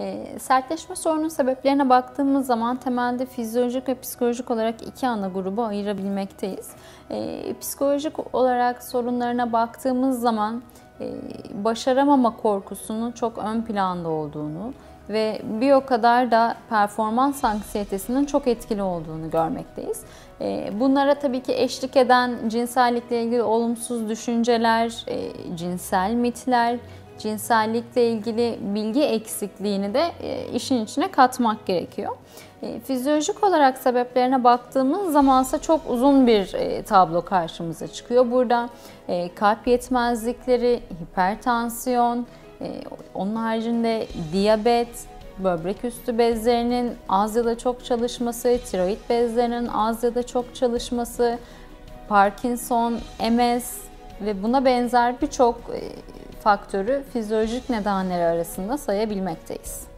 E, sertleşme sorunun sebeplerine baktığımız zaman temelde fizyolojik ve psikolojik olarak iki ana grubu ayırabilmekteyiz. E, psikolojik olarak sorunlarına baktığımız zaman e, başaramama korkusunun çok ön planda olduğunu ve bir o kadar da performans anksiyetesinin çok etkili olduğunu görmekteyiz. E, bunlara tabii ki eşlik eden cinsellikle ilgili olumsuz düşünceler, e, cinsel mitler, cinsellikle ilgili bilgi eksikliğini de e, işin içine katmak gerekiyor. E, fizyolojik olarak sebeplerine baktığımız zamansa çok uzun bir e, tablo karşımıza çıkıyor. Burada kalp yetmezlikleri, hipertansiyon, onun haricinde diyabet, böbrek üstü bezlerinin az ya da çok çalışması, tiroid bezlerinin az ya da çok çalışması, Parkinson, MS ve buna benzer birçok faktörü fizyolojik nedenleri arasında sayabilmekteyiz.